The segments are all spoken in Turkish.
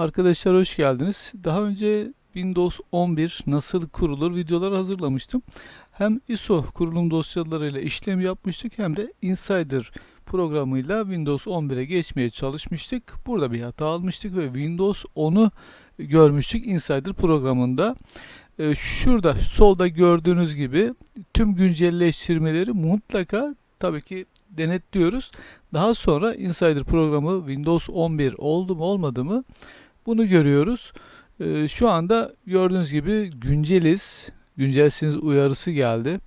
Arkadaşlar hoş geldiniz. Daha önce Windows 11 nasıl kurulur videolar hazırlamıştım. Hem ISO kurulum dosyalarıyla işlem yapmıştık hem de Insider programıyla Windows 11'e geçmeye çalışmıştık. Burada bir hata almıştık ve Windows 10'u görmüştük Insider programında. Ee, Şurada solda gördüğünüz gibi tüm güncelleştirmeleri mutlaka tabii ki denetliyoruz. Daha sonra Insider programı Windows 11 oldu mu olmadı mı bunu görüyoruz. Ee, şu anda gördüğünüz gibi günceliz. Güncelsiniz uyarısı geldi.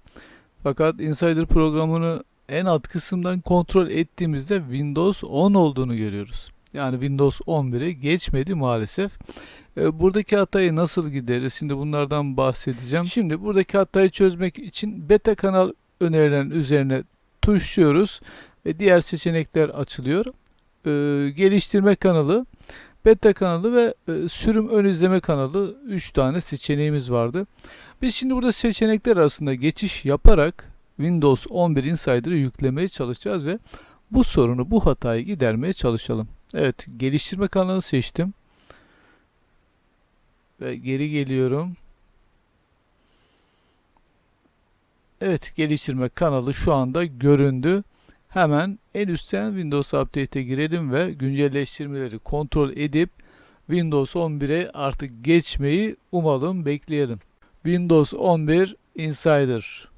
Fakat Insider programını en alt kısımdan kontrol ettiğimizde Windows 10 olduğunu görüyoruz. Yani Windows 11'e geçmedi maalesef. Ee, buradaki hatayı nasıl gideriz? Şimdi bunlardan bahsedeceğim. Şimdi buradaki hatayı çözmek için beta kanal önerilen üzerine tuşluyoruz ve diğer seçenekler açılıyor. Ee, geliştirme kanalı, beta kanalı ve e, sürüm ön izleme kanalı 3 tane seçeneğimiz vardı. Biz şimdi burada seçenekler arasında geçiş yaparak Windows 11 Insider'ı yüklemeye çalışacağız ve bu sorunu, bu hatayı gidermeye çalışalım. Evet, geliştirme kanalı seçtim. Ve geri geliyorum. Evet, geliştirme kanalı şu anda göründü. Hemen en üstten Windows Update'e girelim ve güncelleştirmeleri kontrol edip Windows 11'e artık geçmeyi umalım, bekleyelim. Windows 11 Insider.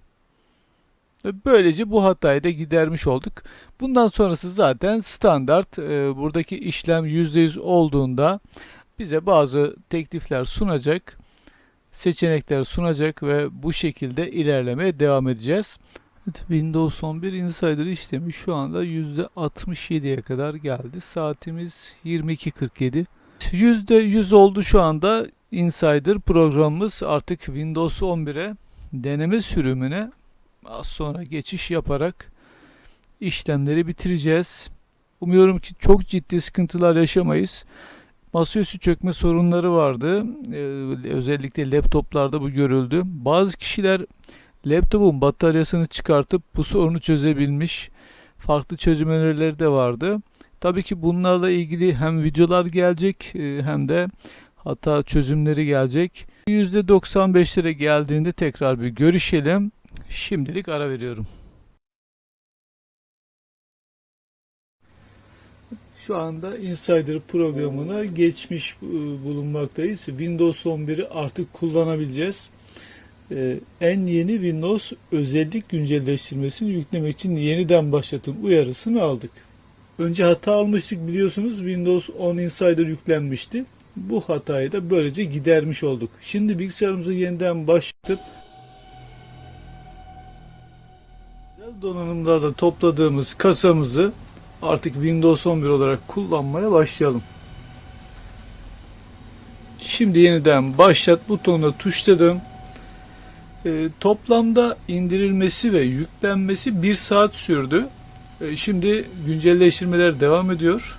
Böylece bu hatayı da gidermiş olduk. Bundan sonrası zaten standart. Ee, buradaki işlem %100 olduğunda bize bazı teklifler sunacak, seçenekler sunacak ve bu şekilde ilerlemeye devam edeceğiz. Windows 11 Insider işlemi şu anda %67'ye kadar geldi. Saatimiz 22.47. %100 oldu şu anda Insider programımız artık Windows 11'e deneme sürümüne az sonra geçiş yaparak işlemleri bitireceğiz. Umuyorum ki çok ciddi sıkıntılar yaşamayız. Masaüstü çökme sorunları vardı. Ee, özellikle laptoplarda bu görüldü. Bazı kişiler laptopun bataryasını çıkartıp bu sorunu çözebilmiş. Farklı çözüm önerileri de vardı. Tabii ki bunlarla ilgili hem videolar gelecek e, hem de hata çözümleri gelecek. %95'lere geldiğinde tekrar bir görüşelim. Şimdilik ara veriyorum. Şu anda Insider programına geçmiş e, bulunmaktayız. Windows 11'i artık kullanabileceğiz. Ee, en yeni Windows özellik güncelleştirmesini yüklemek için yeniden başlatın uyarısını aldık. Önce hata almıştık biliyorsunuz Windows 10 Insider yüklenmişti. Bu hatayı da böylece gidermiş olduk. Şimdi bilgisayarımızı yeniden başlatıp özel donanımlarda topladığımız kasamızı artık Windows 11 olarak kullanmaya başlayalım. Şimdi yeniden başlat butonuna tuşladım. E, toplamda indirilmesi ve yüklenmesi 1 saat sürdü. E, şimdi güncelleştirmeler devam ediyor.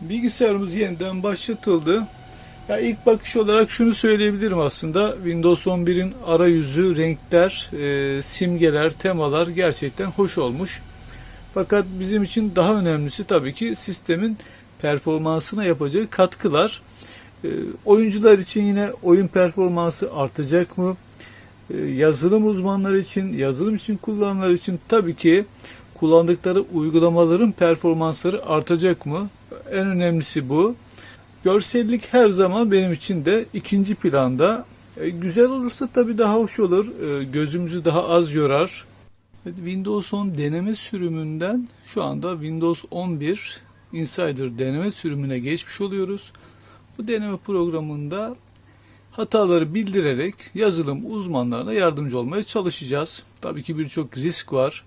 Bilgisayarımız yeniden başlatıldı. Ya ilk bakış olarak şunu söyleyebilirim aslında. Windows 11'in arayüzü, renkler, e, simgeler, temalar gerçekten hoş olmuş. Fakat bizim için daha önemlisi tabii ki sistemin performansına yapacağı katkılar. E, oyuncular için yine oyun performansı artacak mı? E, yazılım uzmanları için, yazılım için kullananlar için tabii ki kullandıkları uygulamaların performansları artacak mı? En önemlisi bu. Görsellik her zaman benim için de ikinci planda. E, güzel olursa tabii daha hoş olur. E, gözümüzü daha az yorar. Windows 10 deneme sürümünden şu anda Windows 11 Insider deneme sürümüne geçmiş oluyoruz. Bu deneme programında hataları bildirerek yazılım uzmanlarına yardımcı olmaya çalışacağız. Tabii ki birçok risk var.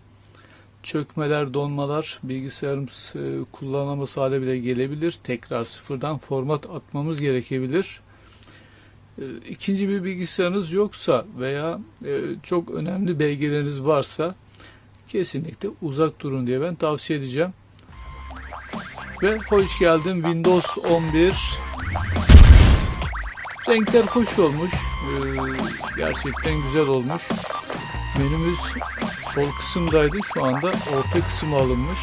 Çökmeler, donmalar, bilgisayarımız e, kullanamaz hale bile gelebilir. Tekrar sıfırdan format atmamız gerekebilir. E, İkinci bir bilgisayarınız yoksa veya e, çok önemli belgeleriniz varsa kesinlikle uzak durun diye ben tavsiye edeceğim. Ve hoş geldin Windows 11 Renkler hoş olmuş. Ee, gerçekten güzel olmuş. Menümüz sol kısımdaydı. Şu anda orta kısmı alınmış.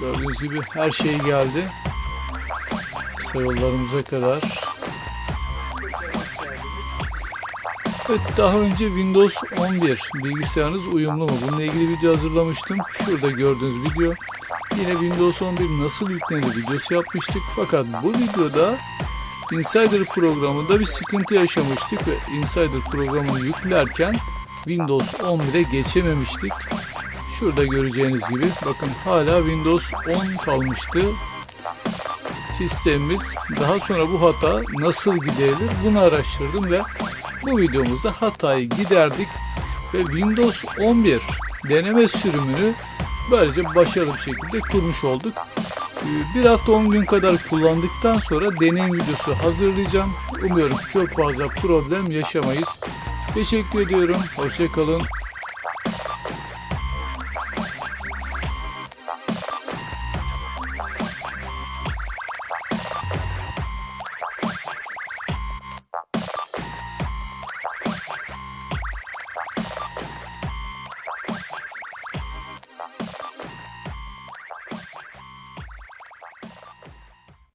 Gördüğünüz gibi her şey geldi. Kısa yollarımıza kadar. Evet daha önce Windows 11 bilgisayarınız uyumlu mu? Bununla ilgili video hazırlamıştım. Şurada gördüğünüz video. Yine Windows 11 nasıl yüklenir videosu yapmıştık. Fakat bu videoda Insider programında bir sıkıntı yaşamıştık ve Insider programını yüklerken Windows 11'e geçememiştik. Şurada göreceğiniz gibi bakın hala Windows 10 kalmıştı sistemimiz. Daha sonra bu hata nasıl giderilir bunu araştırdım ve bu videomuzda hatayı giderdik ve Windows 11 deneme sürümünü böylece başarılı bir şekilde kurmuş olduk. Ee, Bir hafta 10 gün kadar kullandıktan sonra deneyim videosu hazırlayacağım. Umuyorum çok fazla problem yaşamayız. Teşekkür ediyorum. Hoşçakalın.